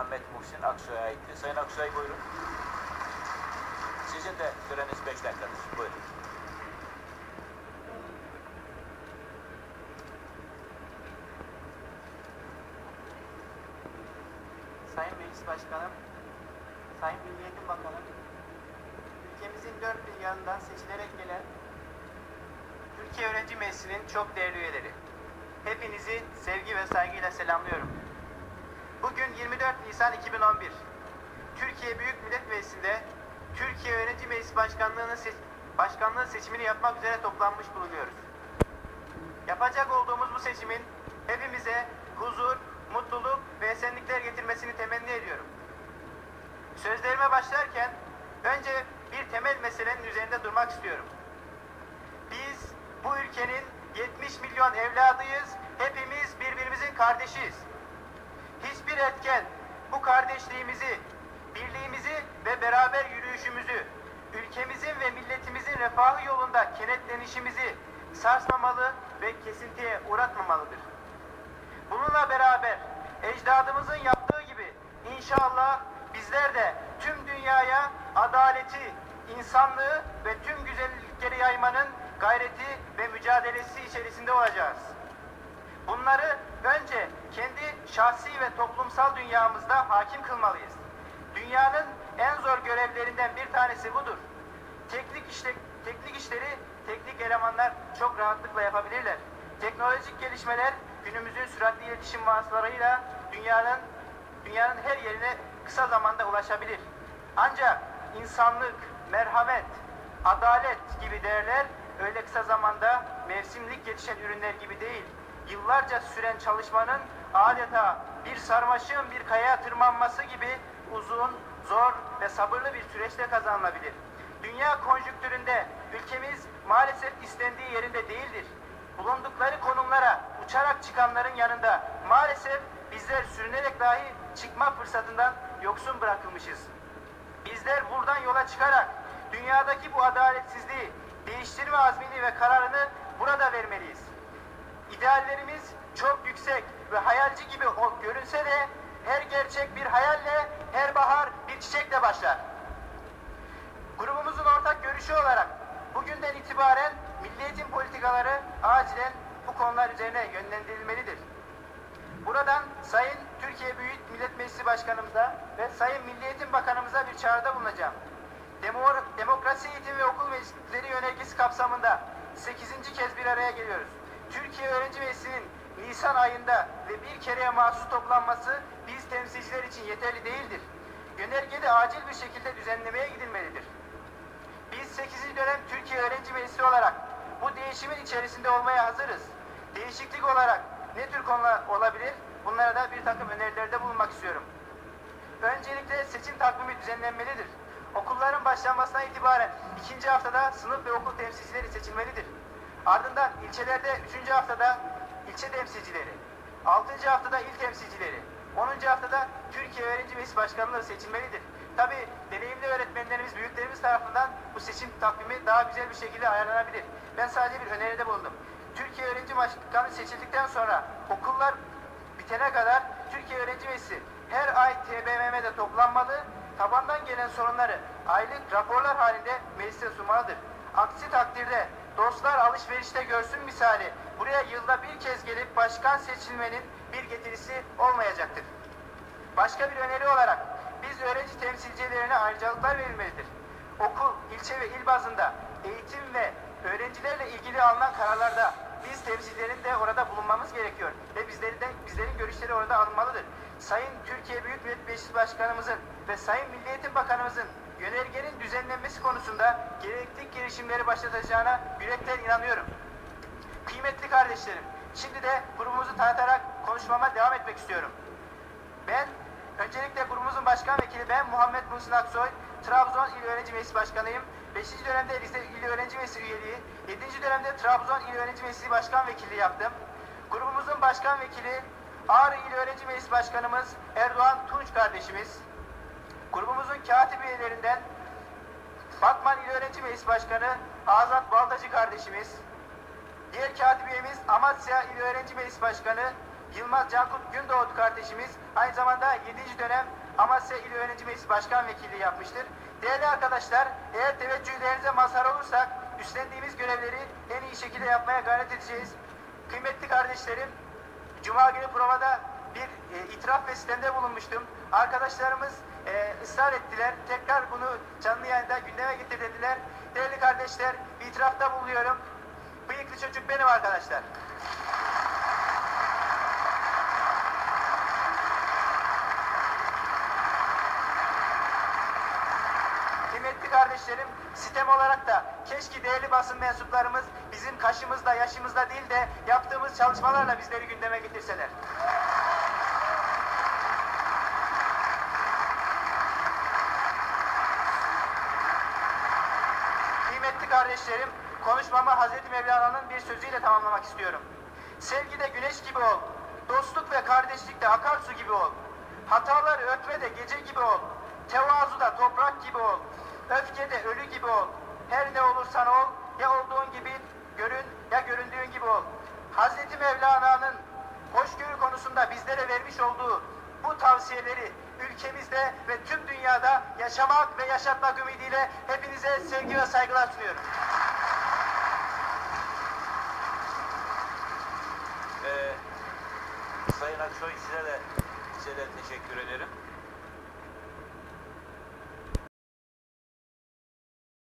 Ahmet Muhsin Aksoy'a aitti. Sayın Aksoy buyurun. Sizin de süreniz 5 dakikadır. Buyurun. Sayın Meclis Başkanım, Sayın Milli Eğitim Bakanım, ülkemizin dört bir yanından seçilerek gelen Türkiye Öğrenci Meclisi'nin çok değerli üyeleri. Hepinizi sevgi ve saygıyla selamlıyorum. Bugün 24 Nisan 2011. Türkiye Büyük Millet Meclisi'nde Türkiye Öğrenci Meclisi Başkanlığı'nın seç başkanlığı seçimini yapmak üzere toplanmış bulunuyoruz. Yapacak olduğumuz bu seçimin hepimize huzur, mutluluk ve esenlikler getirmesini temenni ediyorum. Sözlerime başlarken önce bir temel meselenin üzerinde durmak istiyorum. Biz bu ülkenin 70 milyon evladıyız. Hepimiz birbirimizin kardeşiyiz. Hiçbir etken bu kardeşliğimizi, birliğimizi ve beraber yürüyüşümüzü, ülkemizin ve milletimizin refahı yolunda kenetlenişimizi sarsmamalı ve kesintiye uğratmamalıdır. Bununla beraber ecdadımızın yaptığı gibi inşallah bizler de tüm dünyaya adaleti, insanlığı ve tüm güzellikleri yaymanın gayreti ve mücadelesi içerisinde olacağız. Bunları önce şahsi ve toplumsal dünyamızda hakim kılmalıyız. Dünyanın en zor görevlerinden bir tanesi budur. Teknik işte teknik işleri teknik elemanlar çok rahatlıkla yapabilirler. Teknolojik gelişmeler günümüzün süratli iletişim vasıtalarıyla dünyanın dünyanın her yerine kısa zamanda ulaşabilir. Ancak insanlık, merhamet, adalet gibi değerler öyle kısa zamanda mevsimlik yetişen ürünler gibi değil. Yıllarca süren çalışmanın adeta bir sarmaşığın bir kayaya tırmanması gibi uzun, zor ve sabırlı bir süreçte kazanılabilir. Dünya konjüktüründe ülkemiz maalesef istendiği yerinde değildir. Bulundukları konumlara uçarak çıkanların yanında maalesef bizler sürünerek dahi çıkma fırsatından yoksun bırakılmışız. Bizler buradan yola çıkarak dünyadaki bu adaletsizliği değiştirme azmini ve kararını burada vermeliyiz. İdeallerimiz çok yüksek ve hayalci gibi görünse de her gerçek bir hayalle, her bahar bir çiçekle başlar. Grubumuzun ortak görüşü olarak bugünden itibaren milli eğitim politikaları acilen bu konular üzerine yönlendirilmelidir. Buradan Sayın Türkiye Büyük Millet Meclisi Başkanımıza ve Sayın Milli Eğitim Bakanımıza bir çağrıda bulunacağım. Demo- Demokrasi Eğitim ve Okul Meclisleri Yönergesi kapsamında 8. kez bir araya geliyoruz. Türkiye Öğrenci Meclisi'nin Nisan ayında ve bir kereye mahsus toplanması biz temsilciler için yeterli değildir. Yönergede acil bir şekilde düzenlemeye gidilmelidir. Biz 8. dönem Türkiye Öğrenci Meclisi olarak bu değişimin içerisinde olmaya hazırız. Değişiklik olarak ne tür konular olabilir? Bunlara da bir takım önerilerde bulunmak istiyorum. Öncelikle seçim takvimi düzenlenmelidir. Okulların başlanmasına itibaren ikinci haftada sınıf ve okul temsilcileri seçilmelidir. Ardından ilçelerde üçüncü haftada ilçe temsilcileri, altıncı haftada il temsilcileri, onuncu haftada Türkiye Öğrenci Meclisi Başkanlığı seçilmelidir. Tabi deneyimli öğretmenlerimiz, büyüklerimiz tarafından bu seçim takvimi daha güzel bir şekilde ayarlanabilir. Ben sadece bir öneride bulundum. Türkiye Öğrenci Başkanı seçildikten sonra okullar bitene kadar Türkiye Öğrenci Meclisi her ay TBMM'de toplanmalı, tabandan gelen sorunları aylık raporlar halinde meclise sunmalıdır. Aksi takdirde dostlar alışverişte görsün misali buraya yılda bir kez gelip başkan seçilmenin bir getirisi olmayacaktır. Başka bir öneri olarak biz öğrenci temsilcilerine ayrıcalıklar verilmelidir. Okul, ilçe ve il bazında eğitim ve öğrencilerle ilgili alınan kararlarda biz temsilcilerin de orada bulunmamız gerekiyor ve bizlerin de, bizlerin görüşleri orada alınmalıdır. Sayın Türkiye Büyük Millet Meclisi Başkanımızın ve Sayın Milli Eğitim Bakanımızın yönergenin düzenlenmesi konusunda gerekli girişimleri başlatacağına yürekten inanıyorum. Kıymetli kardeşlerim, şimdi de grubumuzu tanıtarak konuşmama devam etmek istiyorum. Ben öncelikle grubumuzun başkan vekili ben Muhammed Muhsin Aksoy, Trabzon İl Öğrenci Meclisi Başkanıyım. 5. dönemde Rize İl Öğrenci Meclisi üyeliği, 7. dönemde Trabzon İl Öğrenci Meclisi Başkan Vekilliği yaptım. Grubumuzun başkan vekili Ağrı İl Öğrenci Meclisi Başkanımız Erdoğan Tunç kardeşimiz. Grubumuzun katip üyelerinden Batman İl Öğrenci Meclisi Başkanı Azat Baldacı kardeşimiz. Diğer katip üyemiz Amasya İl Öğrenci Meclisi Başkanı Yılmaz Cankut Gündoğdu kardeşimiz aynı zamanda 7. dönem Amasya İl Öğrenci Meclisi Başkan Vekilliği yapmıştır. Değerli arkadaşlar, eğer teveccühlerinize mazhar olursak üstlendiğimiz görevleri en iyi şekilde yapmaya gayret edeceğiz. Kıymetli kardeşlerim, Cuma günü provada bir e, itiraf ve sistemde bulunmuştum. Arkadaşlarımız e, ısrar ettiler. Tekrar bunu canlı yayında gündeme getir dediler. Değerli kardeşler, bir itirafta bulunuyorum. Bıyıklı çocuk benim arkadaşlar. Kıymetli kardeşlerim, sistem olarak da keşke değerli basın mensuplarımız bizim kaşımızda, yaşımızda değil de yaptığımız çalışmalarla bizleri gündeme getirseler. Kıymetli kardeşlerim, konuşmamı Hazreti Mevlana'nın bir sözüyle tamamlamak istiyorum. Sevgide güneş gibi ol, dostluk ve kardeşlikte akarsu gibi ol. Hataları örtmede gece gibi ol, tevazuda toprak gibi ol. Öfkede ölü gibi ol. Her ne olursan ol, ya olduğun gibi görün ya göründüğün gibi ol. Hazreti Mevlana'nın hoşgörü konusunda bizlere vermiş olduğu tavsiyeleri ülkemizde ve tüm dünyada yaşamak ve yaşatmak ümidiyle hepinize sevgi ve saygılar sunuyorum. Ee, Sayın Aksoy size de size de teşekkür ederim.